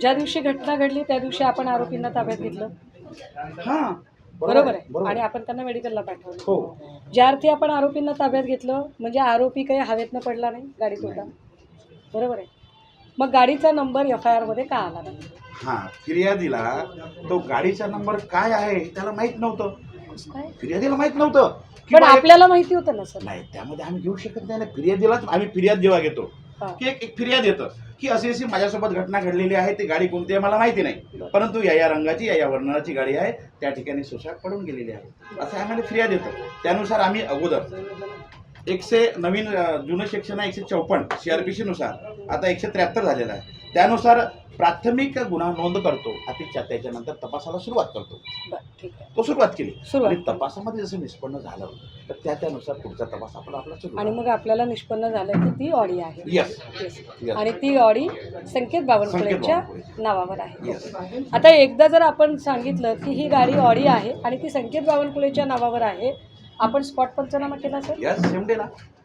ज्या दिवशी घटना घडली त्या दिवशी आपण आरोपींना ताब्यात घेतलं? हा. बरोबर आहे. आणि आपण त्यांना मेडिकलला पाठवलं. हो. ज्या अर्थी आपण आरोपींना ताब्यात घेतलं म्हणजे आरोपी काही हवेतनं पडला नाही गाडीत होता. बरोबर आहे. मग गाडीचा नंबर एफ आय आरमध्ये का आला नाही? हा फिर्यादीला तो गाडीचा नंबर काय आहे त्याला माहीत नव्हतं. काय? फिर्यादीला माहीत नव्हतं. की पण बा आपल्याला माहिती होतं ना सर? नाही त्यामध्ये आम्ही घेऊ शकत नाही. ना फिर्यादीलाच आम्ही फिर्याद जेव्हा घेतो. की एक एक फिर्याद येतं की अशी अशी माझ्यासोबत घटना घडलेली आहे ती गाडी कोणती आहे मला माहिती नाही. परंतु या या रंगाची या या वर्णाची गाडी आहे त्या ठिकाणी सुसाट पडून गेलेली आहे. असं आम्हाला फिर्याद येतं. त्यानुसार आम्ही अगोदर एकशे नवीन जुनं सेक्शन आहे एकशे चौपन्न सीआरपीसी नुसार. आता एकशे त्र्याहत्तर झालेलं आहे. त्यानुसार प्राथमिक गुन्हा नोंद करतो त्या- त्याच्यानंतर तपासाला सुरुवात करतो. तो सुरुवात केली. आणि तपासामध्ये जसं निष्पन्न झालं तर त्या त्यानुसार पुढचा तपास आपला आपला आणि मग आपल्याला निष्पन्न झालं की ती ऑडी आहे. येस. आणि ती ऑडी संकेत बावनकुळेच्या बावनकुळे. नावावर आहे. आता एकदा जर आपण सांगितलं की ही गाडी ऑडी आहे आणि ती संकेत बावनकुळेच्या नावावर आहे आपण स्पॉट पंचनामा केला सर यस सेम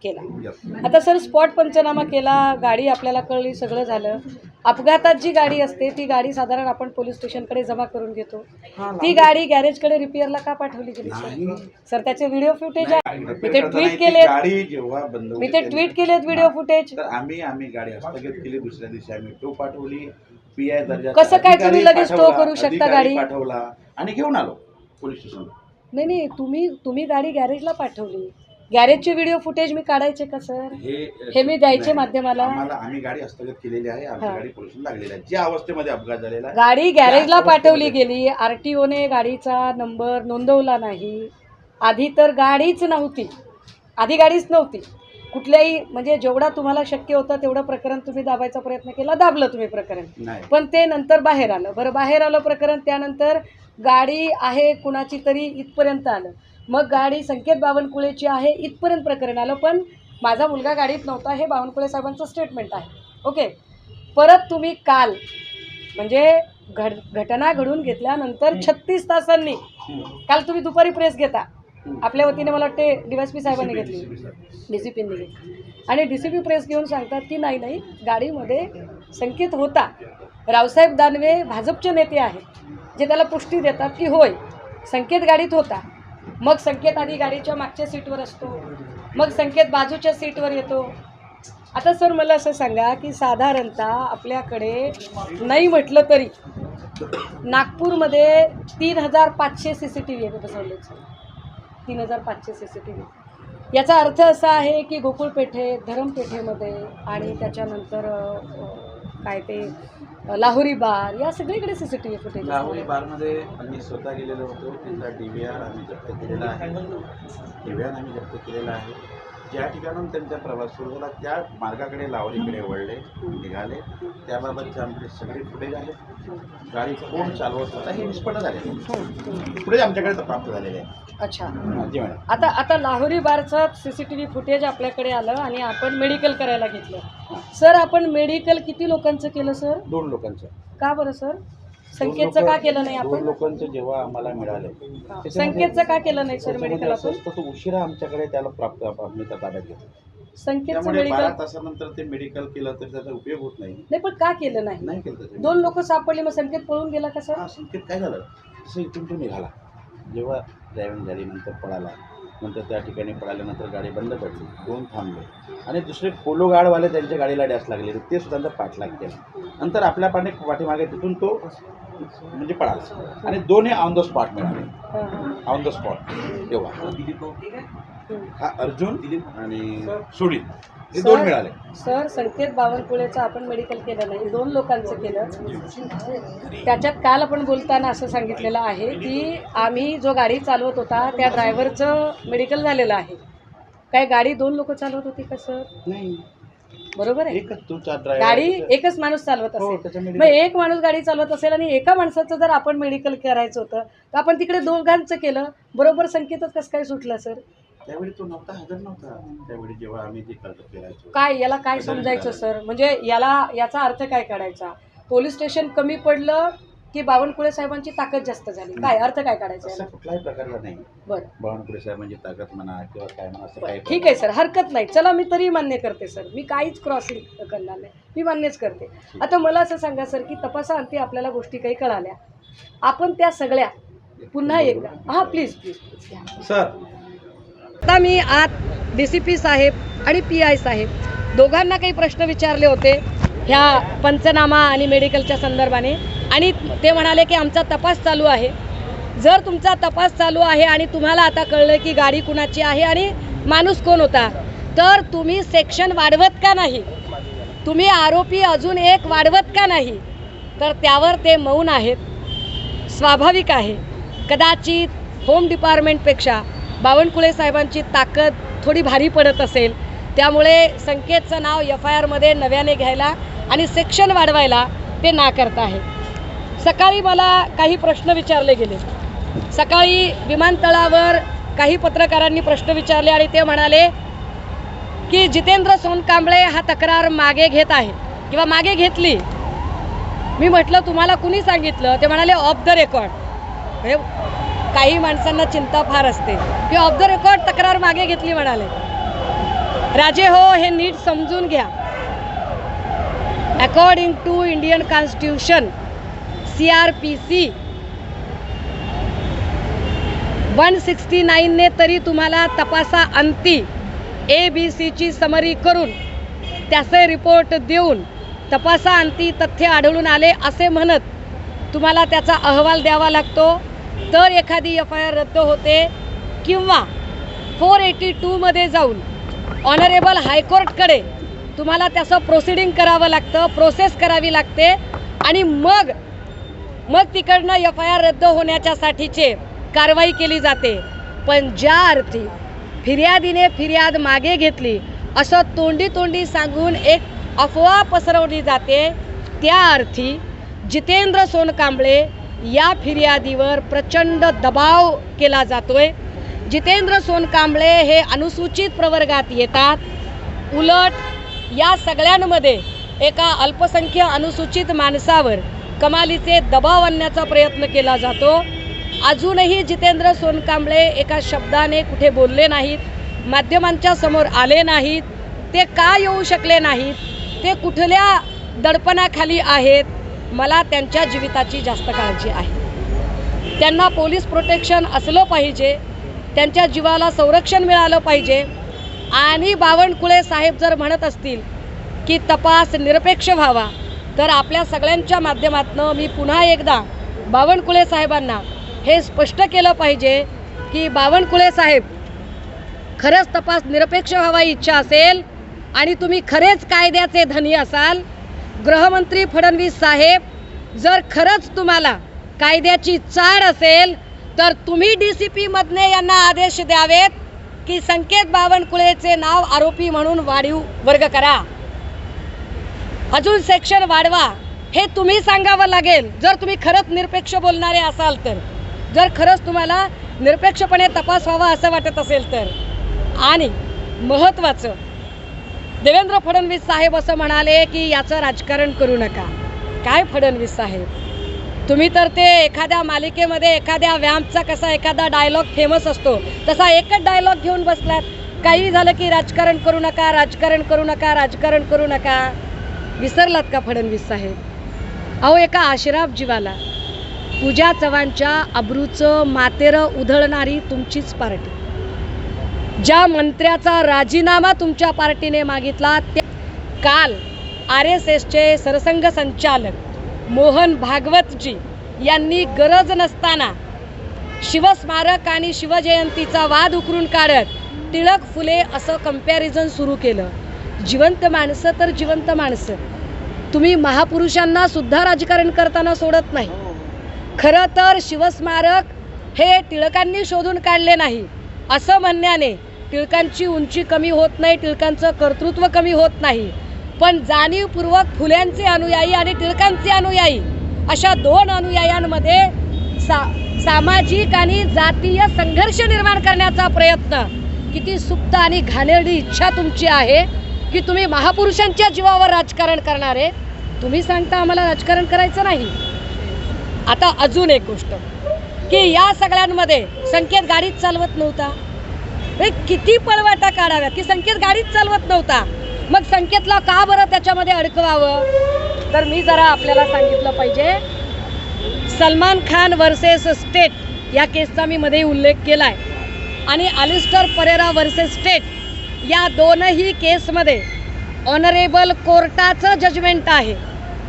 केला. आता सर स्पॉट पंचनामा केला गाडी आपल्याला कळली सगळं झालं. अपघातात जी गाडी असते ती गाडी साधारण आपण पोलीस स्टेशनकडे जमा करून घेतो. ती गाडी गॅरेजकडे रिपेअरला का पाठवली गेली सर? नाही. सर त्याचे व्हिडिओ फुटेज आहे. मी ते ट्विट ती केलेत. गाडी जेव्हा बंद मी ते ट्विट केलेत व्हिडिओ फुटेज. तर आम्ही आम्ही गाडी हस्तगत केली दुसऱ्या दिवशी आम्ही टो पाठवली. पी आय दर्जा कसं काय तुम्ही लगेच tow करू शकता गाडी? पाठवला आणि घेऊन आलो पोलीस स्टेशनला. नाही नाही तुम्ही तुम्ही गाडी गॅरेजला पाठवली. गॅरेजचे व्हिडिओ फुटेज मी काढायचे का सर हे मी द्यायचे. माध्यमाला? आम्हाला आम्ही गाडी हस्तगत केलेली आहे आमची हा. गाडी पोलिसांना लागलेली आहे. ज्या अवस्थेमध्ये अपघात झालेला आहे गाडी गॅरेजला पाठवली गेली. आर टी ओने गाडीचा नंबर नोंदवला नाही. आधी तर गाडीच नव्हती. आधी गाडीच नव्हती. कुठल्याही म्हणजे जेवढा तुम्हाला शक्य होतं तेवढं प्रकरण तुम्ही दाबायचा प्रयत्न केला. दाबलं तुम्ही प्रकरण. नाही. पण ते नंतर बाहेर आलं. बरं बाहेर आलं प्रकरण त्यानंतर गाडी आहे कुणाची तरी इथपर्यंत आलं. मग गाडी संकेत बावनकुळेची आहे इथपर्यंत प्रकरण आलं. पण माझा मुलगा गाडीत नव्हता हे बावनकुळे साहेबांचं स्टेटमेंट आहे. ओके परत तुम्ही काल म्हणजे घड घटना घडून घेतल्यानंतर छत्तीस तासांनी. काल तुम्ही दुपारी प्रेस घेता. आपल्या वतीने मला वाटते डी वाय पी साहेबांनी घेतली. डी सी पींनी घेतली. आणि डी सी पी प्रेस घेऊन सांगतात की नाही नाही गाडीमध्ये संकेत होता. रावसाहेब दानवे भाजपचे नेते आहेत जे त्याला पुष्टी देतात की होय संकेत गाडीत होता. मग संकेत आधी गाडीच्या मागच्या सीटवर असतो. मग संकेत बाजूच्या सीटवर येतो. आता सर मला असं सांगा की साधारणतः आपल्याकडे नाही म्हटलं तरी नागपूरमध्ये तीन हजार पाचशे सी सी टी व्ही बसवले तीन हजार पाचशे सी सी टी व्ही. याचा अर्थ असा आहे की गोकुळपेठे धरमपेठेमध्ये आणि त्याच्यानंतर काय ते लाहोरी बार या सगळीकडे C C T V footage Lahori बारमध्ये आम्ही स्वतः गेलेलो होतो. तिथला डी व्ही आर आम्ही जप्त केलेला आहे. डी व्ही आर आम्ही जप्त केलेला आहे. ज्या ठिकाणून त्यांचा प्रवास सुरू झाला त्या मार्गाकडे लाहोरीकडे वळले निघाले. त्याबाबतचे आमचे सगळे फुटेज आहेत गाडी कोण चालवत होता हे निष्पन्न झाले. पुढे आमच्याकडे प्राप्त झालेले आहे. अच्छा. जी मॅडम. आता आता Lahori बारचं C C T V footage आपल्याकडे आलं आणि आपण मेडिकल करायला घेतलं. सर आपण मेडिकल किती लोकांचं केलं सर दोन लोकांचं. का बरं सर संकेतचं का केलं नाही दोन आपण? लोकांचं जेव्हा आम्हाला मिळाले. संकेतचं का केलं नाही सर मेडिकल असं आपण असतं, तो उशिरा आमच्याकडे त्याला प्राप्त आम्ही त्या ताब्यात घेतो. संकेतचं मेडिकल तासानंतर ते मेडिकल केलं तर त्याचा उपयोग होत नाही. नाही पण का केलं नाही? नाही केलं दोन लोक सापडले मग संकेत पळून गेला का सर संकेत काय झालं? तसं इथून तो निघाला. जेव्हा ड्रायव्हिंग झाली नंतर पळाला. नंतर त्या ठिकाणी पळाल्यानंतर गाडी बंद पडली दोन थांबले. आणि दुसरे पोलो गार्डवाले त्यांच्या गाडीला डॅश लागले ते सुद्धा त्यांचा पाठलाग केला नंतर आपल्या पाठी पाठीमागे तिथून तो म्हणजे पळाला. आणि दोन्ही ऑन द स्पॉट मिळाले. ऑन द स्पॉट तेव्हा. हा अर्जुन आणि सुडीत हे सर- दोन मिळाले. सर संकेत बावनकुळेचं आपण मेडिकल केलं नाही. दोन लोकांचं केलं. त्याच्यात काल आपण बोलताना असं सांगितलेलं आहे की आम्ही जो गाडी चालवत होता त्या ड्रायव्हरचं मेडिकल झालेलं आहे. काय गाडी दोन लोक चालवत होती का सर? नाही. बरोबर आहे. गाडी एकच माणूस चालवत हो असेल. त्याच्या मग एक माणूस गाडी चालवत असेल आणि एका माणसाचं जर आपण मेडिकल करायचं होतं तर आपण तिकडे दोघांचं केलं. बरोबर संकेतच कसं काय सुटलं सर? त्यावेळी तो नव्हता हजर नव्हता. त्यावेळी जेव्हा आम्ही ते कर्ज करायचो काय याला काय समजायचं सर? म्हणजे याला याचा अर्थ काय काढायचा? पोलीस स्टेशन कमी पडलं की बावनकुळे साहेबांची ताकद जास्त झाली. काय अर्थ काय काढायचा असं याला? कुठलाही प्रकारचा नाही. बरं. बावनकुळे साहेबांची ताकद म्हणा किंवा काय म्हणा असं काही ठीक आहे सर. हरकत नाही. चला मी तरी मान्य करते सर. मी काहीच क्रॉसिंग करणार नाही. मी मान्यच करते. आता मला असं सांगा सर की तपासाअंती आपल्याला गोष्टी काही कळाल्या. आपण त्या सगळ्या पुन्हा एकदा. हां प्लीज प्लीज प्लीज घ्या सर आता मी आत डी सी पी साहेब आणि पी आय साहेब दोघांना काही प्रश्न विचारले होते ह्या पंचनामा आणि मेडिकलच्या संदर्भाने. आणि ते म्हणाले की आमचा तपास चालू आहे. जर तुमचा तपास चालू आहे आणि तुम्हाला आता कळलं की गाडी कुणाची आहे आणि माणूस कोण होता तर तुम्ही सेक्शन वाढवत का नाही? तुम्ही आरोपी अजून एक वाढवत का नाही? तर त्यावर ते मौन आहेत. स्वाभाविक आहे. कदाचित होम डिपार्टमेंटपेक्षा बावनकुळे साहेबांची ताकद थोडी भारी पडत असेल त्यामुळे संकेतचं नाव एफ आय आरमध्ये नव्याने घ्यायला आणि सेक्शन वाढवायला ते नाकारत आहे. सकाळी मला काही प्रश्न विचारले गेले. सकाळी विमानतळावर काही पत्रकारांनी प्रश्न विचारले आणि ते म्हणाले की जितेंद्र सोनकांबळे हा तक्रार मागे घेत आहे किंवा मागे घेतली. मी म्हटलं तुम्हाला कुणी सांगितलं? ते म्हणाले ऑफ द रेकॉर्ड काही माणसांना चिंता फार असते. की ऑफ द रेकॉर्ड तक्रार मागे घेतली म्हणाले. राजे हो हे नीट समजून घ्या. According to Indian constitution C R P C one sixty नाईनने तरी तुम्हाला तपासा अंती ए बी सीची समरी करून त्याचे रिपोर्ट देऊन तपासा अंती तथ्य आढळून आले असे म्हणत तुम्हाला त्याचा अहवाल द्यावा लागतो. तर एखादी एफ आय आर रद्द होते किंवा फोर एटी टूमध्ये जाऊन ऑनरेबल हायकोर्टकडे तुम्हाला त्याचं प्रोसिडिंग करावं लागतं प्रोसेस करावी लागते आणि मग मग तिकडनं एफ आय आर रद्द होण्याच्यासाठीचे कारवाई केली जाते. पण ज्या अर्थी फिर्यादीने फिर्याद मागे घेतली असं तोंडी तोंडी सांगून एक अफवा पसरवली जाते त्या अर्थी जितेंद्र सोनकांबळे या फिर्यादीवर प्रचंड दबाव केला जातोय. जितेंद्र सोनकांबळे हे अनुसूचित प्रवर्गात येतात. उलट या सगळ्यांमध्ये एका अल्पसंख्य अनुसूचित माणसावर कमालीचे दबाव आणण्याचा प्रयत्न केला जातो. अजूनही जितेंद्र सोनकांबळे एका शब्दाने कुठे बोलले नाहीत माध्यमांच्या समोर आले नाहीत ते का येऊ शकले नाहीत ते कुठल्या दडपणाखाली आहेत मला त्यांच्या जीविताची जास्त काळजी आहे. त्यांना पोलीस प्रोटेक्शन असलं पाहिजे त्यांच्या जीवाला संरक्षण मिळालं पाहिजे आणि बावनकुळे साहेब जर म्हणत असतील की तपास निरपेक्ष व्हावा तर आपल्या सगळ्यांच्या माध्यमातनं मी पुन्हा एकदा बावनकुळे साहेबांना हे स्पष्ट केलं पाहिजे की बावनकुळे साहेब खरंच तपास निरपेक्ष व्हावा इच्छा असेल आणि तुम्ही खरेच कायद्याचे धनी असाल गृहमंत्री फडणवीस साहेब जर खरंच तुम्हाला कायद्याची चाळ असेल तर तुम्ही डी सी पीमधने यांना आदेश द्यावेत की संकेत बावनकुळेचे नाव आरोपी म्हणून वाढीव वर्ग करा. अजून सेक्शन वाढवा. हे तुम्ही सांगावं लागेल. जर तुम्ही खरंच निरपेक्ष बोलणारे असाल तर. जर खरंच तुम्हाला निरपेक्षपणे तपास व्हावा असं वाटत असेल तर. आणि महत्त्वाचं देवेंद्र फडणवीस साहेब असं म्हणाले की याचं राजकारण करू नका. काय फडणवीस साहेब? तुम्ही तर ते एखाद्या मालिकेमध्ये एखाद्या व्यायामचा कसा एखादा डायलॉग फेमस असतो तसा एकच डायलॉग घेऊन बसलात. काही झालं की राजकारण करू नका राजकारण करू नका राजकारण करू नका. विसरलात का फडणवीस साहेब? अहो एका आशिराफ जीवाला. पूजा चव्हाणच्या अब्रूचं मातेरं उधळणारी तुमचीच पार्टी. ज्या मंत्र्याचा राजीनामा तुमच्या पार्टीने मागितला त्या काल आर एस एसचे सरसंघ संचालक मोहन भागवतजी यांनी गरज नसताना शिवस्मारक आणि शिवजयंतीचा वाद उकरून काढत टिळक फुले असं कंपॅरिझन सुरू केलं. जिवंत माणसं तर जिवंत माणसं. तुम्ही महापुरुषांना सुद्धा राजकारण करताना सोडत नाही. खरं तर शिवस्मारक हे टिळकांनी शोधून काढले नाही. असं म्हणण्याने टिळकांची उंची कमी होत नाही टिळकांचं कर्तृत्व कमी होत नाही. पण जाणीवपूर्वक फुल्यांचे अनुयायी आणि टिळकांचे अनुयायी अशा दोन अनुयायांमध्ये सा सामाजिक आणि जातीय संघर्ष निर्माण करण्याचा प्रयत्न. किती सुप्त आणि घाणेरडी इच्छा तुमची आहे की तुम्ही महापुरुषांच्या जीवावर राजकारण करणारे. तुम्ही सांगता आम्हाला राजकारण करायचं नाही. आता अजून एक गोष्ट. की या सगळ्यांमध्ये संकेत गाडीच चालवत नव्हता. किती पळवाटा काढाव्या की संकेत गाडीच चालवत नव्हता. मग संकेतला का बरं त्याच्यामध्ये अडकवावं? तर मी जरा आपल्याला सांगितलं पाहिजे. सलमान खान वर्सेस स्टेट या केसचा मी मध्ये उल्लेख केला आहे आणि अलिस्टर परेरा वर्सेस स्टेट या दोनही केसमध्ये ऑनरेबल कोर्टाचं जजमेंट आहे.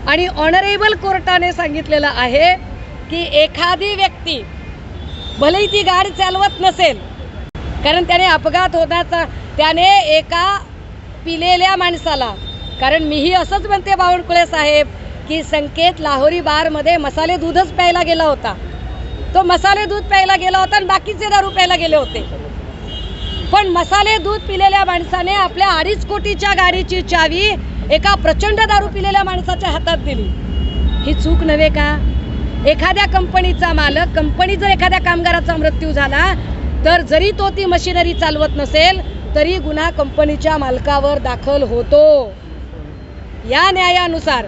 आणि ऑनरेबल कोर्टाने सांगितलेलं आहे की एखादी व्यक्ती भलेही ती गाडी चालवत नसेल कारण त्याने अपघात होण्याचा त्याने एका पिलेल्या माणसाला कारण मीही असंच म्हणते बावनकुळे साहेब की संकेत लाहोरी बारमध्ये मसाले दूधच प्यायला गेला होता. तो मसाले दूध प्यायला गेला होता आणि बाकीचे दारू प्यायला गेले होते. पण मसाले दूध पिलेल्या माणसाने आपल्या अडीच कोटीच्या गाडीची चावी एका प्रचंड दारू पिलेल्या माणसाच्या हातात दिली. ही चूक नव्हे का? एखाद्या कंपनीचा मालक कंपनी जर एखाद्या कामगाराचा मृत्यू झाला तर जरी तो ती मशिनरी चालवत नसेल तरी गुन्हा कंपनीच्या मालकावर दाखल होतो. या न्यायानुसार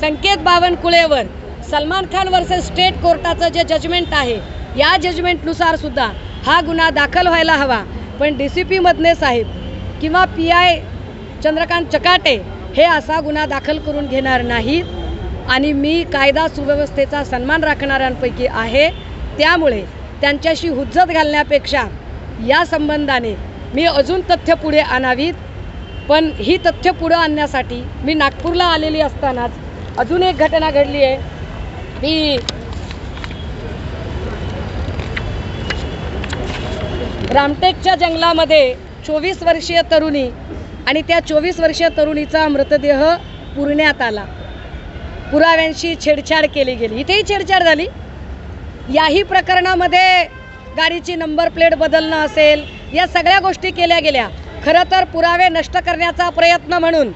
संकेत बावनकुळेवर सलमान खान वर्सेस स्टेट कोर्टाचं जे जजमेंट आहे या जजमेंटनुसार सुद्धा हा गुन्हा दाखल व्हायला हवा. पण डी सी पी मधने साहेब किंवा पी आय चंद्रकांत चकाटे हे असा गुन्हा दाखल करून घेणार नाहीत. आणि मी कायदा सुव्यवस्थेचा सन्मान राखणाऱ्यांपैकी आहे. त्यामुळे त्यांच्याशी हुज्जत घालण्यापेक्षा या संबंधाने मी अजून तथ्य पुढे आणावीत. पण ही तथ्य पुढं आणण्यासाठी मी नागपूरला आलेली असतानाच अजून एक घटना घडली आहे. ती रामटेकच्या जंगलामध्ये चोवीस वर्षीय तरुणी आणि त्या चोवीस वर्षीय तरुणीचा मृतदेह पुरण्यात आला. पुराव्यांशी छेडछाड केली गेली. इथेही छेडछाड झाली. याही प्रकरणामध्ये गाडीची नंबर प्लेट बदलणं असेल या सगळ्या गोष्टी केल्या गेल्या. खरं तर पुरावे नष्ट करण्याचा प्रयत्न म्हणून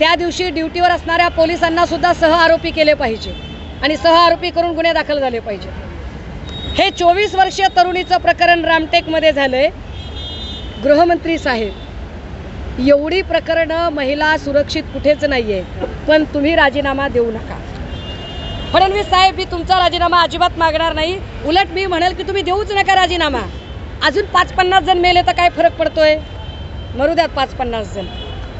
त्या दिवशी ड्युटीवर असणाऱ्या पोलिसांना सुद्धा सह आरोपी केले पाहिजे आणि सह आरोपी करून गुन्हे दाखल झाले पाहिजे. हे चोवीस वर्षीय तरुणीचं प्रकरण रामटेकमध्ये झालंय. गृहमंत्री साहेब एवढी प्रकरणं महिला सुरक्षित कुठेच नाही आहे पण तुम्ही राजीनामा देऊ नका. फडणवीस साहेब मी तुमचा राजीनामा अजिबात मागणार नाही. उलट मी म्हणेल की तुम्ही देऊच नका राजीनामा. अजून पाच पन्नास जण मेले तर काय फरक पडतोय? मरू द्यात पाच पन्नास जण.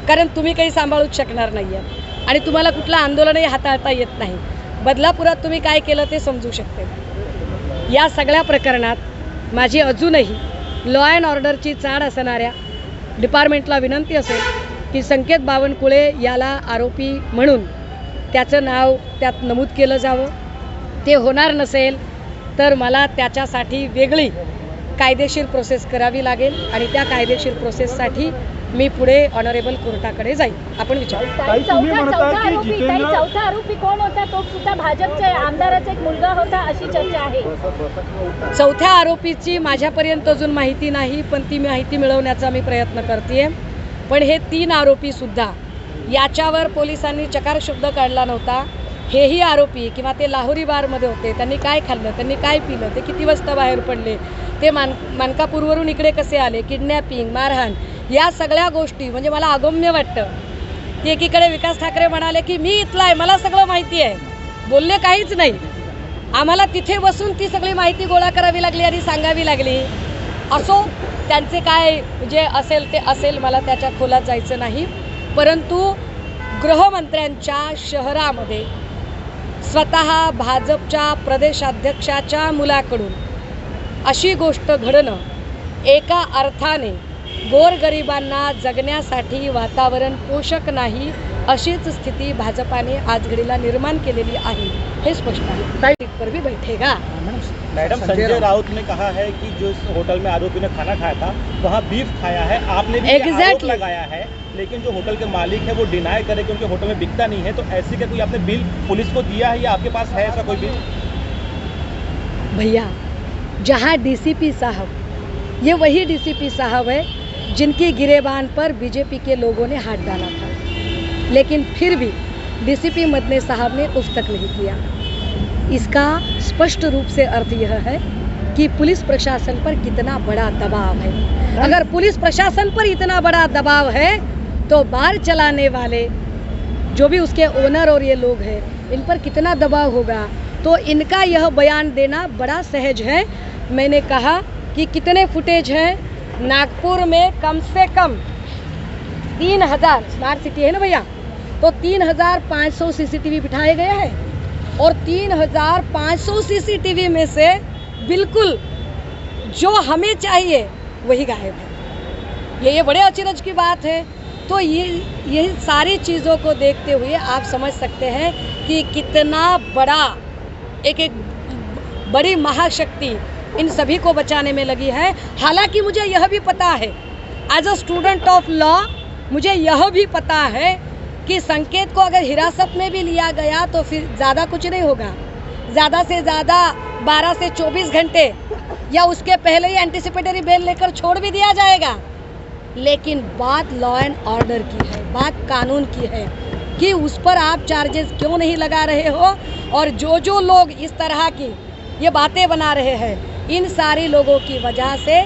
कारण तुम्ही काही सांभाळूच शकणार नाही आहे आणि तुम्हाला कुठलं आंदोलनही हाताळता येत नाही. बदलापुरात तुम्ही काय केलं ते समजू शकते. या सगळ्या प्रकरणात माझी अजूनही लॉ अँड ऑर्डरची चाड असणाऱ्या डिपार्टमेंटला विनंती असेल की संकेत बावनकुळे याला आरोपी म्हणून त्याचं नाव त्यात नमूद केलं जावं. ते होणार नसेल तर मला त्याच्यासाठी वेगळी कायदेशीर प्रोसेस करावी लागेल आणि त्या कायदेशीर प्रोसेससाठी मी पुढे ऑनरेबल कोर्टाकडे जाईल आपण विचार. चौथा आरोपी कोण होता? तो सुद्धा भाजपच्या आमदाराचा एक मुलगा होता अशी चर्चा आहे. चौथ्या आरोपीची माझ्यापर्यंत अजून माहिती नाही पण ती माहिती मिळवण्याचा मी प्रयत्न करते पण हे तीन आरोपी सुद्धा याच्यावर पोलिसांनी चकार शब्द काढला नव्हता. हेही आरोपी किंवा ते लाहोरी बारमध्ये होते त्यांनी काय खाल्लं त्यांनी काय पिलं ते किती वाजता बाहेर पडले ते मान मानकापूरवरून इकडे कसे आले किडनॅपिंग मारहाण या सगळ्या गोष्टी म्हणजे मला अगम्य वाटतं. की एकीकडे विकास ठाकरे म्हणाले की मी इथला आहे मला सगळं माहिती आहे. बोलले काहीच नाही. आम्हाला तिथे बसून ती सगळी माहिती गोळा करावी लागली आणि सांगावी लागली. असो त्यांचे काय जे असेल ते असेल मला त्याच्या खोलात जायचं नाही. परंतु गृहमंत्र्यांच्या शहरामध्ये स्वतः भाजपच्या प्रदेशाध्यक्षाच्या मुलाकडून अशी गोष्ट घडणं एका अर्थाने गोरगरिबांना जगण्यासाठी वातावरण पोषक नाही अशीच स्थिती भाजपाने आज घडीला निर्माण केलेली आहे हे स्पष्ट आहे. पर भी बैठेगा मैडम संजय राउत। ने कहा है कि जो इस होटल में आरोपी ने खाना खाया था वहाँ बीफ खाया है। आपने भी ये आरोप लगाया है लेकिन जो होटल के मालिक है वो डिनाई करे कि उनके होटल में बिकता नहीं है तो ऐसी का कोई आपने बिल पुलिस को दिया है या आपके पास है ऐसा कोई बिल? भैया जहाँ डीसीपी साहब ये वही डीसीपी साहब है जिनकी गिरेबान पर बीजेपी के लोगों ने हाथ डाला था। लेकिन फिर भी डीसीपी मदने साहब ने उफ तक नहीं किया। इसका स्पष्ट रूप से अर्थ यह है कि पुलिस प्रशासन पर कितना बड़ा दबाव है। अगर पुलिस प्रशासन पर इतना बड़ा दबाव है तो बार चलाने वाले, जो भी उसके ओनर और ये लोग हैं, इन पर कितना दबाव होगा? तो इनका यह बयान देना बड़ा सहज है। मैंने कहा कि कितने फुटेज हैं? नागपुर में कम से कम तीन हज़ार स्मार्ट सिटी है ना भैया? तो तीन हज़ार पाँच सौ सी बिठाए गए हैं। और तीन हज़ार पाँच सौ सी सी टी वी में से बिल्कुल जो हमें चाहिए, वही गायब है। ये ये बड़े अचरज की बात है। तो ये ये सारी चीज़ों को देखते हुए आप समझ सकते हैं कि कितना बड़ा एक एक बड़ी महाशक्ति इन सभी को बचाने में लगी है। हालाँकि मुझे यह भी पता है as a student of law मुझे यह भी पता है कि संकेत को अगर हिरासत में भी लिया गया तो फिर ज़्यादा कुछ नहीं होगा। ज़्यादा से ज़्यादा 12 से 24 घंटे या उसके पहले ही एंटिसिपेटरी बेल लेकर छोड़ भी दिया जाएगा। लेकिन बात लॉ एंड ऑर्डर की है, बात कानून की है कि उस पर आप चार्जेस क्यों नहीं लगा रहे हो और जो जो लोग इस तरह की ये बातें बना रहे हैं, इन सारी लोगों की वजह से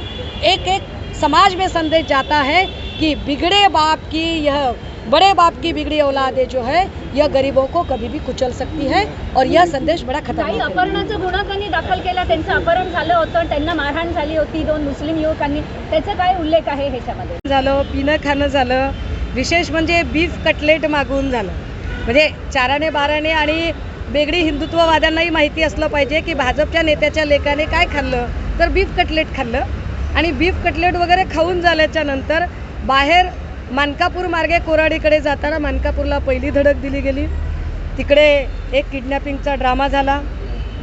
एक एक समाज में संदेश जाता है कि बिगड़े बाप की यह बड़े बाप की बिगड़ी औलादे जो है यह गरीबों को कभी भी कुचल सकती है और यह संदेश बड़ा खतरनाक है। अपहरणाचा गुन्हा त्यांनी दाखल केला त्यांचं अपहरण झालं होतं त्यांना मारहाण झाली होती दोन मुस्लिम युवकांनी. त्याचा काय उल्लेख आहे ह्याच्यामध्ये? झालं पिणं खाणं झालं विशेष म्हणजे बीफ कटलेट मागवून झालं. म्हणजे चाराने बाराने आणि बेगडी हिंदुत्ववाद्यांनाही माहिती असलं पाहिजे की भाजपच्या नेत्याच्या लेकाने काय खाल्लं? तर बीफ कटलेट खाल्लं. आणि बीफ कटलेट वगैरे खाऊन झाल्याच्यानंतर बाहेर मानकापूर मार्गे कोराडीकडे जाताना मानकापूरला पहिली धडक दिली गेली. तिकडे एक किडनॅपिंगचा ड्रामा झाला.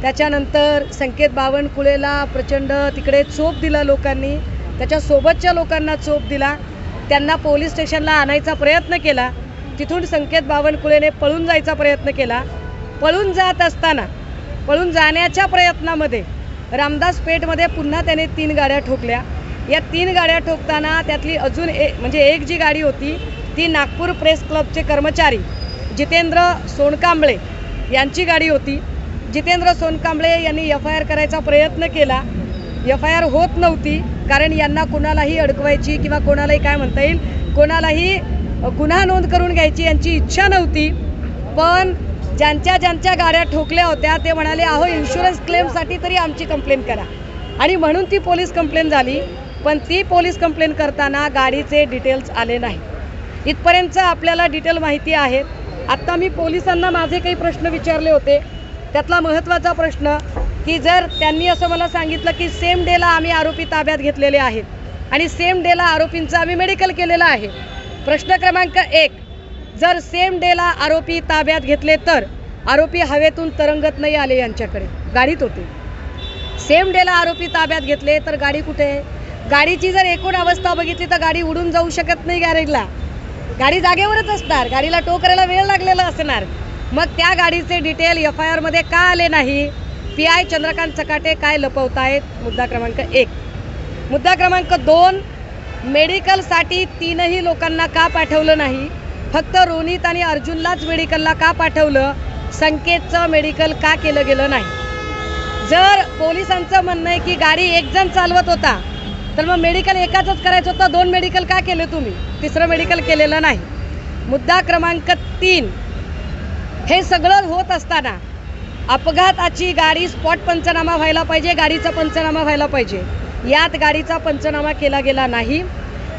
त्याच्यानंतर संकेत बावनकुळेला प्रचंड तिकडे चोप दिला लोकांनी. त्याच्या सोबतच्या लोकांना चोप दिला. त्यांना पोलीस स्टेशनला आणायचा प्रयत्न केला. तिथून संकेत बावनकुळेने पळून जायचा प्रयत्न केला. पळून जात असताना पळून जाण्याच्या प्रयत्नामध्ये रामदास पेठमध्ये पुन्हा त्याने तीन गाड्या ठोकल्या. या तीन गाड्या ठोकताना त्यातली अजून ए म्हणजे एक जी गाडी होती ती नागपूर प्रेस क्लबचे कर्मचारी जितेंद्र सोनकांबळे यांची गाडी होती. जितेंद्र सोनकांबळे यांनी एफ आय आर करायचा प्रयत्न केला. एफ आय आर होत नव्हती कारण यांना कोणालाही अडकवायची किंवा कोणालाही काय म्हणता येईल कोणालाही गुन्हा नोंद करून घ्यायची यांची इच्छा नव्हती. पण ज्यांच्या ज्यांच्या गाड्या ठोकल्या होत्या ते म्हणाले अहो इन्शुरन्स क्लेमसाठी तरी आमची कंप्लेंट करा. आणि म्हणून ती पोलीस कंप्लेंट झाली. पण ती पोलीस कंप्लेंट करताना गाडीचे डिटेल्स आले नाही. इथपर्यंत आपल्याला डिटेल माहिती आहेत आत्ता मी पोलिसांना माझे काही प्रश्न विचारले होते. त्यातला महत्त्वाचा प्रश्न की जर त्यांनी असं मला सांगितलं की सेम डेला आम्ही आरोपी ताब्यात घेतलेले आहेत आणि सेम डेला आरोपींचं आम्ही मेडिकल केलेलं आहे. प्रश्न क्रमांक एक जर सेम डेला आरोपी ताब्यात घेतले तर आरोपी हवेतून तरंगत नाही आले यांच्याकडे. गाडीत होते. सेम डेला आरोपी ताब्यात घेतले तर गाडी कुठे आहे? गाडीची जर एकूण अवस्था बघितली तर गाडी उडून जाऊ शकत नाही गॅरेजला गाडी जागेवरच असणार. गाडीला टो करायला वेळ लागलेला असणार. मग त्या गाडीचे डिटेल एफ आय आरमध्ये का आले नाही? पी आय चंद्रकांत चकाटे काय लपवतायत? मुद्दा क्रमांक एक. मुद्दा क्रमांक दोन मेडिकलसाठी तीनही लोकांना का पाठवलं नाही? फक्त रोनित आणि अर्जुनलाच मेडिकलला का पाठवलं? संकेतचं मेडिकल का केलं गेलं नाही? जर पोलिसांचं म्हणणं आहे की गाडी एकजण चालवत होता तर मग मेडिकल एकाचंच करायचं होतं. दोन मेडिकल का केले तुम्ही? तिसरं मेडिकल केलेलं नाही. मुद्दा क्रमांक तीन. हे सगळं होत असताना अपघाताची गाडी स्पॉट पंचनामा व्हायला पाहिजे गाडीचा पंचनामा व्हायला पाहिजे. यात गाडीचा पंचनामा केला गेला नाही.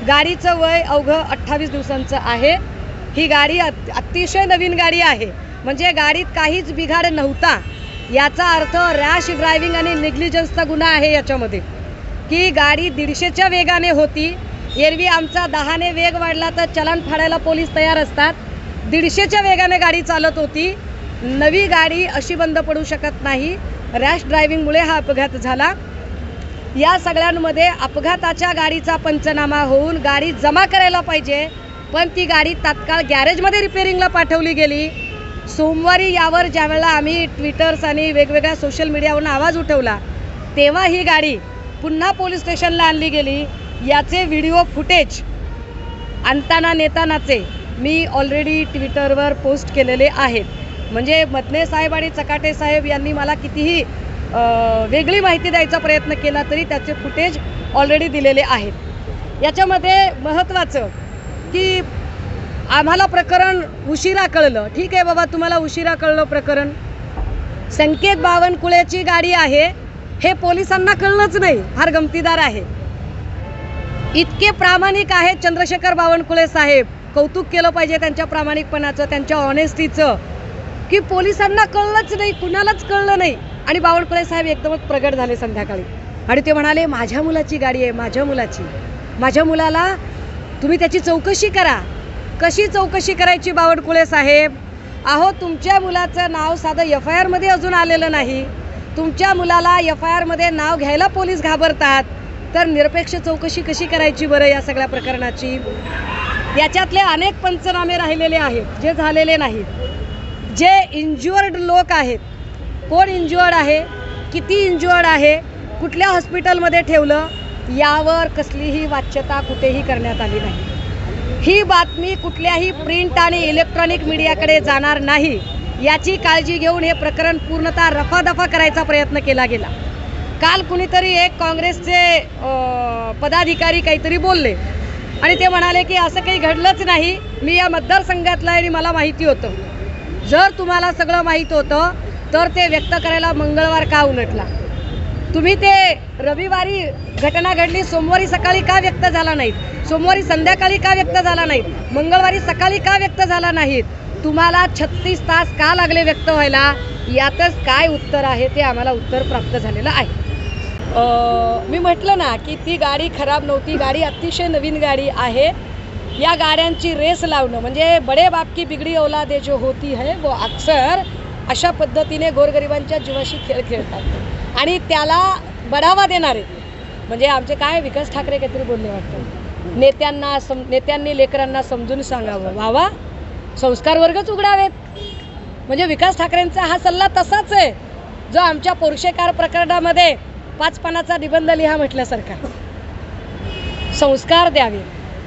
गाडीचं वय अवघं अठ्ठावीस दिवसांचं आहे. ही गाडी अत- अतिशय नवीन गाडी आहे. म्हणजे गाडीत काहीच बिघाड नव्हता. याचा अर्थ रॅश ड्रायव्हिंग आणि निग्लिजन्सचा गुन्हा आहे याच्यामध्ये. की गाडी दीडशेच्या वेगाने होती. एरवी आमचा दहाने वेग वाढला तर चलान फाडायला पोलीस तयार असतात. दीडशेच्या वेगाने गाडी चालत होती. नवी गाडी अशी बंद पडू शकत नाही. रॅश ड्रायव्हिंगमुळे हा अपघात झाला. या सगळ्यांमध्ये अपघाताच्या गाडीचा पंचनामा होऊन गाडी जमा करायला पाहिजे. पण ती गाडी तात्काळ गॅरेजमध्ये रिपेअरिंगला पाठवली गेली. सोमवारी यावर ज्यावेळेला आम्ही ट्विटर्स आणि वेगवेगळ्या सोशल मीडियावरून आवाज उठवला तेव्हा ही गाडी पुन्हा पोलीस स्टेशनला आणली गेली. याचे व्हिडिओ फुटेज आणताना नेतानाचे मी ऑलरेडी ट्विटरवर पोस्ट केलेले आहेत. म्हणजे मतने साहेब आणि चकाटे साहेब यांनी मला कितीही वेगळी माहिती द्यायचा प्रयत्न केला तरी त्याचे फुटेज ऑलरेडी दिलेले आहेत. याच्यामध्ये महत्त्वाचं की आम्हाला प्रकरण उशिरा कळलं. ठीक आहे बाबा तुम्हाला उशिरा कळलं प्रकरण. संकेत बावनकुळेची गाडी आहे. हे पोलिसांना कळलंच नाही. फार गमतीदार आहे. इतके प्रामाणिक आहेत चंद्रशेखर बावनकुळे साहेब. कौतुक केलं पाहिजे त्यांच्या प्रामाणिकपणाचं त्यांच्या ऑनेस्टीचं की पोलिसांना कळलंच नाही कुणालाच कळलं नाही. आणि बावनकुळे साहेब एकदमच प्रगट झाले संध्याकाळी. आणि ते म्हणाले माझ्या मुलाची गाडी आहे माझ्या मुलाची. माझ्या मुलाला तुम्ही त्याची चौकशी करा. कशी चौकशी करायची बावनकुळे साहेब? अहो तुमच्या मुलाचं नाव साधं एफ आय आरमध्ये अजून आलेलं नाही. तुमच्या मुलाला एफ आय आरमध्ये नाव घ्यायला पोलीस घाबरतात तर निरपेक्ष चौकशी कशी करायची बरं या सगळ्या प्रकरणाची? याच्यातले अनेक पंचनामे राहिलेले आहेत जे झालेले नाहीत. जे इंज्युअर्ड लोक आहेत कोण इंज्युअर्ड आहे किती इंज्युअर्ड आहे कुठल्या हॉस्पिटलमध्ये ठेवलं यावर कसलीही वाच्यता कुठेही करण्यात आली नाही. ही बातमी कुठल्याही प्रिंट आणि इलेक्ट्रॉनिक मीडियाकडे जाणार नाही. याची काळजी घेऊन हे प्रकरण पूर्णतः रफादफा करायचा प्रयत्न केला गेला. काल कुणीतरी एक काँग्रेसचे पदाधिकारी काहीतरी बोलले. आणि ते म्हणाले की असं काही घडलंच नाही. मी या मतदारसंघातला आहे आणि मला माहिती होतं. जर तुम्हाला सगळं माहीत होतं तर ते व्यक्त करायला मंगळवार का उलटला? तुम्ही ते रविवारी घटना घडली सोमवारी सकाळी का व्यक्त झाला नाहीत? सोमवारी संध्याकाळी का व्यक्त झाला नाहीत? मंगळवारी सकाळी का व्यक्त झाला नाहीत? तुम्हाला छत्तीस तास का लागले व्यक्त व्हायला? यातच काय उत्तर आहे ते आम्हाला उत्तर प्राप्त झालेलं आहे. मी म्हटलं ना की ती गाडी खराब नव्हती गाडी अतिशय नवीन गाडी आहे. या गाड्यांची रेस लावणं म्हणजे बडे बाप की बिगडी औलादे जो होती है वो अक्सर अशा पद्धतीने गोरगरिबांच्या जीवाशी खेळ खेळतात. आणि त्याला बढावा देणारे म्हणजे आमचे काय विकास ठाकरे काहीतरी बोलले वाटतं? नेत्यांना सम नेत्यांनी लेकरांना समजून सांगावं. वावा संस्कार वर्गच उघडावेत. म्हणजे विकास ठाकरेंचा हा सल्ला तसाच आहे जो आमच्या पोरशेकार प्रकरणामध्ये पाच पानाचा निबंध लिहा म्हटल्यासारखा. संस्कार द्यावे.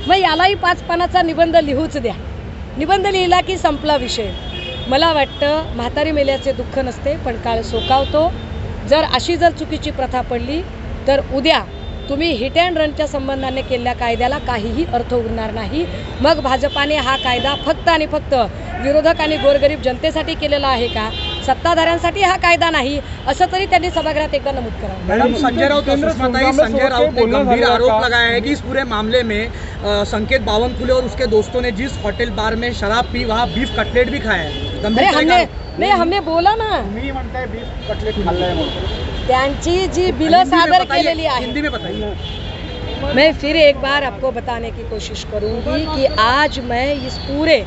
मग यालाही पाच पानाचा निबंध लिहूच द्या. निबंध लिहिला की संपला विषय. मला वाटतं म्हातारी मेल्याचे दुःख नसते पण काळ सोकावतो. जर अशी जर चुकीची प्रथा पडली तर उद्या तुम्ही हिट अँड रनच्या संबंधाने केलेल्या कायद्याला काहीही अर्थ उरणार नाही. मग भाजपाने हा कायदा फक्त आणि फक्त विरोधक आणि गोरगरीब जनतेसाठी केलेला आहे का? सत्ताधाऱ्यांसाठी हा कायदा नाही असं तरी त्यांनी सभागृहात एकदा नमूद करावं. मैडम संजय राउत ताई संजय राउत ने गंभीर आरोप लगाया है कि इस पूरे मामले में संकेत बावनकुले और उसके दोस्तों ने जिस होटल बार में शराब पी वहाँ बीफ कटलेट भी खाया है। अरे गंभीर हमने नाही हमने बोला ना। मी म्हणताय बीफ कटलेट खाल्लाय म्हणून त्यांची जी बिलं सादर केलेली आहे हिंदी में बताइए। मैं फिर एक बार आपको बताने की कोशिश करूँगी कि आज मैं इस पूरे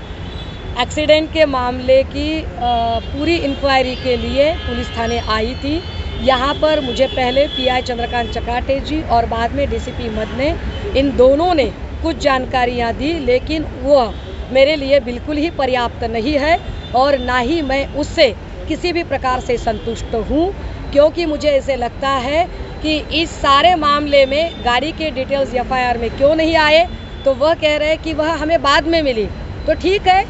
एक्सीडेंट के मामले की पूरी इंक्वायरी के लिए पुलिस थाने आई थी। यहाँ पर मुझे पहले पीआई चंद्रकांत चकाटे जी और बाद में डीसीपी मद ने इन दोनों ने कुछ जानकारियाँ दी लेकिन वह मेरे लिए बिल्कुल ही पर्याप्त नहीं है और ना ही मैं उससे किसी भी प्रकार से संतुष्ट हूँ। क्योंकि मुझे ऐसे लगता है कि इस सारे मामले में गाड़ी के डिटेल्स एफआईआर में क्यों नहीं आए? तो वह कह रहे हैं कि वह हमें बाद में मिली। तो ठीक है,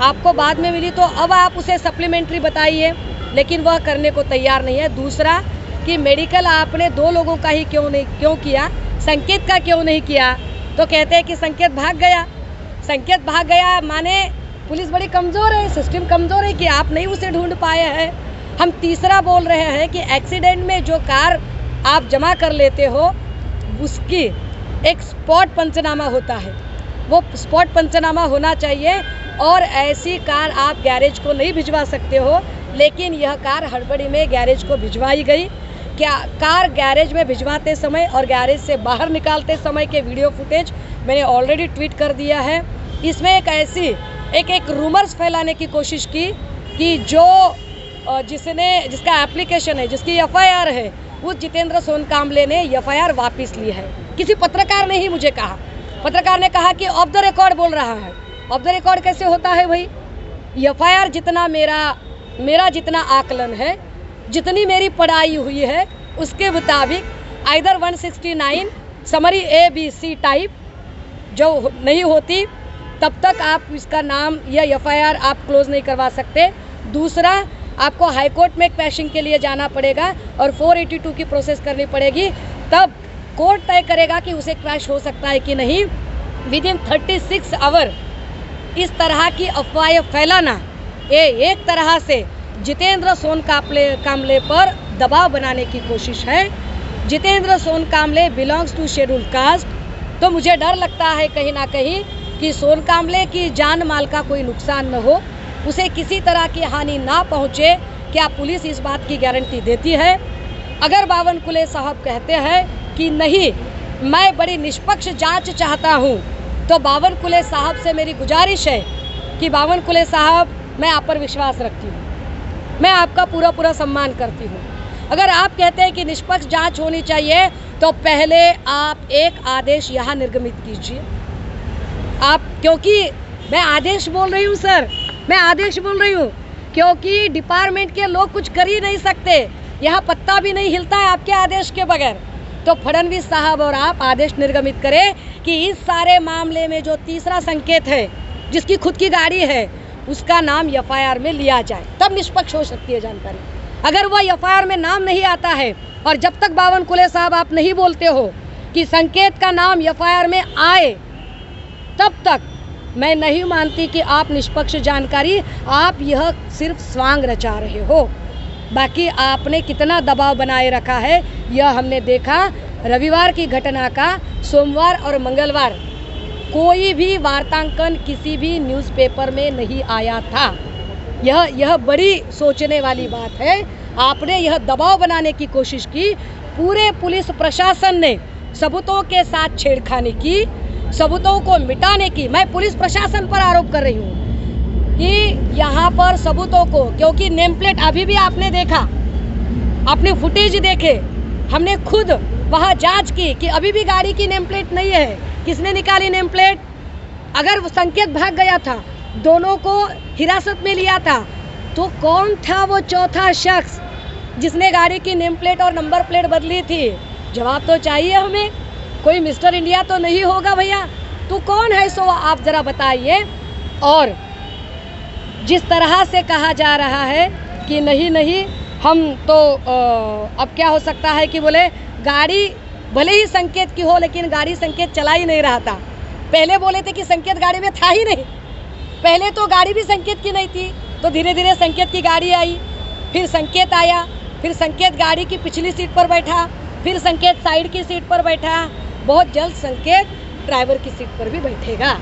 आपको बाद में मिली तो अब आप उसे सप्लीमेंट्री बताइए। लेकिन वह करने को तैयार नहीं है। दूसरा, कि मेडिकल आपने दो लोगों का ही क्यों नहीं, क्यों किया? संकेत का क्यों नहीं किया? तो कहते हैं कि संकेत भाग गया। संकेत भाग गया माने पुलिस बड़ी कमज़ोर है सिस्टम कमज़ोर है कि आप नहीं उसे ढूंढ पाए हैं। हम तीसरा बोल रहे हैं कि एक्सीडेंट में जो कार आप जमा कर लेते हो, उसकी एक स्पॉट पंचनामा होता है। वो स्पॉट पंचनामा होना चाहिए और ऐसी कार आप गैरेज को नहीं भिजवा सकते हो, लेकिन यह कार हड़बड़ी में गैरेज को भिजवाई गई। क्या कार गैरेज में भिजवाते समय और गैरेज से बाहर निकालते समय के वीडियो फुटेज मैंने ऑलरेडी ट्वीट कर दिया है। इसमें एक ऐसी, एक एक रूमर्स फैलाने की कोशिश की कि जो अ, जिसने जिसका एप्लीकेशन है जिसकी एफआईआर है उस जितेंद्र सोनकामले ने एफआईआर वापस ली है। किसी पत्रकार ने ही मुझे कहा। पत्रकार ने कहा कि ऑफ़ द रिकॉर्ड बोल रहा है। ऑफ़ द रिकॉर्ड कैसे होता है भाई? एफआईआर जितना मेरा मेरा जितना आकलन है जितनी मेरी पढ़ाई हुई है उसके मुताबिक either 169 summary A B C type जो नहीं होती तब तक आप इसका नाम या एफआईआर आप क्लोज नहीं करवा सकते। दूसरा आपको हाई कोर्ट में क्वैशिंग के लिए जाना पड़ेगा और 482 की प्रोसेस करनी पड़ेगी। तब कोर्ट तय करेगा कि उसे क्रैश हो सकता है कि नहीं। विद इन 36 आवर इस तरह की अफवाहें फैलाना, ये एक तरह से जितेंद्र सोन कामले कामले पर दबाव बनाने की कोशिश है। Jitendra Sonkamle belongs to schedule caste तो मुझे डर लगता है कहीं ना कहीं कि सोन कामले की जान माल का कोई नुकसान न हो। उसे किसी तरह की हानि ना पहुँचे। क्या पुलिस इस बात की गारंटी देती है? अगर बावन कुले साहब कहते हैं कि नहीं, मैं बड़ी निष्पक्ष जाँच चाहता हूँ तो बावन कुले साहब से मेरी गुजारिश है कि बावन कुले साहब, मैं आप पर विश्वास रखती हूँ। मैं आपका पूरा पूरा सम्मान करती हूँ। अगर आप कहते हैं कि निष्पक्ष जाँच होनी चाहिए तो पहले आप एक आदेश यहाँ निर्गमित कीजिए। आप, क्योंकि मैं आदेश बोल रही हूँ, सर। मैं आदेश बोल रही हूँ, क्योंकि डिपार्टमेंट के लोग कुछ कर ही नहीं सकते। यहाँ पत्ता भी नहीं हिलता है आपके आदेश के बगैर। तो फडणवीस साहब और आप आदेश निर्गमित करें कि इस सारे मामले में जो तीसरा संकेत है, जिसकी खुद की गाड़ी है, उसका नाम एफआईआर में लिया जाए। तब निष्पक्ष हो सकती है जानकारी। अगर वह एफआईआर में नाम नहीं आता है, और जब तक बावन कुले साहब आप नहीं बोलते हो कि संकेत का नाम एफआईआर में आए, तब तक मैं नहीं मानती कि आप निष्पक्ष जानकारी, आप यह सिर्फ़ स्वांग रचा रहे हो। बाकी आपने कितना दबाव बनाए रखा है, यह हमने देखा। रविवार की घटना का सोमवार और मंगलवार, कोई भी वार्तांकन किसी भी न्यूज़पेपर में नहीं आया था। यह यह बड़ी सोचने वाली बात है। आपने यह दबाव बनाने की कोशिश की। पूरे पुलिस प्रशासन ने सबूतों के साथ छेड़खानी की। सबूतों को मिटाने की मैं पुलिस प्रशासन पर आरोप कर रही हूँ कि यहाँ पर सबूतों को, क्योंकि नेम प्लेट अभी भी आपने देखा, आपने फुटेज देखे, हमने खुद वहाँ जाँच की कि अभी भी गाड़ी की नेम प्लेट नहीं है। किसने निकाली नेम प्लेट अगर संकेत भाग गया था, दोनों को हिरासत में लिया था तो कौन था वो चौथा शख्स जिसने गाड़ी की नेम प्लेट और नंबर प्लेट बदली थी? जवाब तो चाहिए हमें। कोई मिस्टर इंडिया तो नहीं होगा भैया। तो कौन है सो आप ज़रा बताइए। और जिस तरह से कहा जा रहा है कि नहीं नहीं, हम तो अब क्या हो सकता है कि बोले, गाड़ी भले ही संकेत की हो, लेकिन गाड़ी संकेत चला ही नहीं रहा था। पहले बोले थे कि संकेत गाड़ी में था ही नहीं। पहले तो गाड़ी भी संकेत की नहीं थी तो धीरे धीरे संकेत की गाड़ी आई। फिर संकेत आया, फिर संकेत गाड़ी की पिछली सीट पर बैठा, फिर संकेत साइड की सीट पर बैठा। बहुत जल्द संकेत ड्राइवर की सीट पर भी बैठेगा।